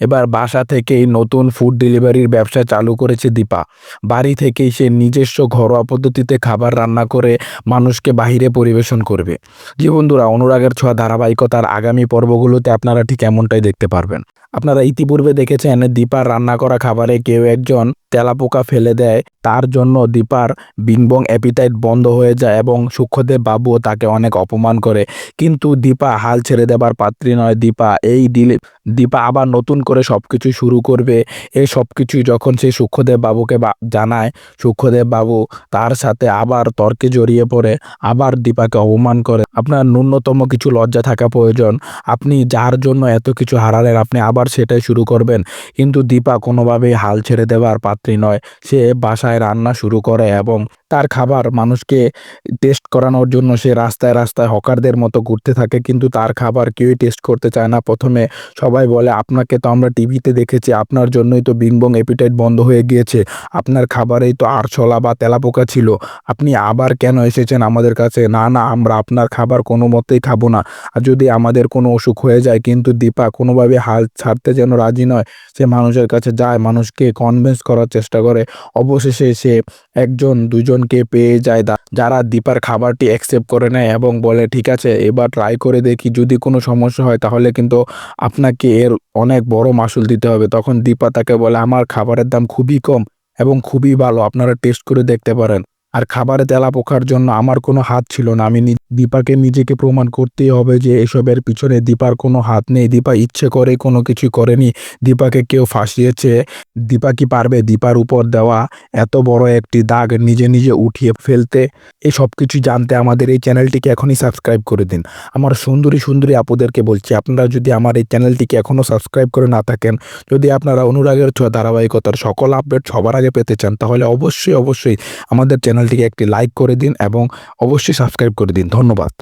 এবার বাসা থেকেই নতুন ফুড ডেলিভারির ব্যবসা চালু করেছে দীপা। বাড়ি থেকেই সে নিজস্ব ঘরোয়া পদ্ধতিতে খাবার রান্না করে মানুষকে বাহিরে পরিবেশন করবে। জি বন্ধুরা, অনুরাগের ছোঁয়া ধারাবাহিকতার আগামী পর্বগুলোতে আপনারা ঠিক এমনটাই দেখতে পারবেন। আপনারা ইতিপূর্বে দেখেছেন দীপার রান্না করা খাবারে কেউ একজন তেলাপোকা ফেলে দেয়, তার জন্য দীপার বিংবং অ্যাপিটাইট বন্ধ হয়ে যায় এবং সূক্ষ্মদেব বাবুও তাকে অনেক অপমান করে। কিন্তু দীপা হাল ছেড়ে দেবার পাত্রী নয়। দীপা এই ডিলে দীপা আবার নতুন করে সব কিছু শুরু করবে। এই সব কিছুই যখন সেই সূক্ষ্মদেব বাবুকে জানায়, সূক্ষ্মদেব বাবু তার সাথে আবার তর্কে জড়িয়ে পড়ে, আবার দীপাকে অপমান করে। আপনার ন্যূনতম কিছু লজ্জা থাকা প্রয়োজন। আপনি যার জন্য এত কিছু হারালেন, আপনি আবার সেটাই শুরু করবেন। কিন্তু দীপা কোনোভাবেই হাল ছেড়ে দেওয়ার পাত্রী নয় সে বাসায় রান্না শুরু করে এবং তার খাবার মানুষকে টেস্ট করানোর জন্য সে রাস্তায় রাস্তায় হকারদের মতো ঘুরতে থাকে, কিন্তু তার খাবার কেউই টেস্ট করতে চায় না। প্রথমে সবাই বলে, আপনাকে তো আমরা টিভিতে দেখেছি, আপনার জন্যই তো বিংবং এপিটাইট বন্ধ হয়ে গিয়েছে। আপনার খাবারেই তো আরশোলা বা তেলাপোকা ছিল। আপনি আবার কেন এসেছেন আমাদের কাছে? না না, আমরা আপনার খাবার কোনো মতেই খাব না। আর যদি আমাদের কোনো অসুখ হয়ে যায়, কিন্তু দীপা কোনোভাবে হাল ছাড়তে যেন রাজি নয়, সে মানুষের কাছে যায়, মানুষকে কনভিন্স করার চেষ্টা করে। অবশেষে সে একজন দুজনকে পেয়ে যায় দা- যারা দীপার খাবারটি অ্যাকসেপ্ট করে নেয় এবং বলে, ঠিক আছে, এবার ট্রাই করে দেখি, যদি কোনো সমস্যা হয়, তাহলে কিন্তু আপনাকে এর অনেক বড় মাসুল দিতে হবে। তখন দীপা তাকে বলে, আমার খাবারের দাম খুবই কম এবং খুবই ভালো, আপনারা টেস্ট করে দেখতে পারেন। আর খাবারে তেলা পোকার জন্য আমার কোনো হাত ছিল না। আমি দীপাকে নিজেকে প্রমাণ করতেই হবে যে এসবের পিছনে দীপার কোনো হাত নেই। দীপা ইচ্ছে করে কোনো কিছু করেনি। দীপাকে কেউ ফাঁসিয়েছে। দীপা কি পারবে দীপার উপর দেওয়া এত বড় একটি দাগ নিজে নিজে উঠিয়ে ফেলতে? এই সব কিছু জানতে আমাদের এই চ্যানেলটিকে এখনই সাবস্ক্রাইব করে দিন। আমার সুন্দরী সুন্দরী আপুদেরকে বলছি, আপনারা যদি আমার এই চ্যানেলটিকে এখনও সাবস্ক্রাইব করে না থাকেন, যদি আপনারা অনুরাগের ছোঁয়া ধারাবাহিকতার সকল আপডেট সবার আগে পেতে চান, তাহলে অবশ্যই অবশ্যই আমাদের চ্যানেলটিকে একটি লাইক করে দিন এবং অবশ্যই সাবস্ক্রাইব করে দিন। ধন্যবাদ।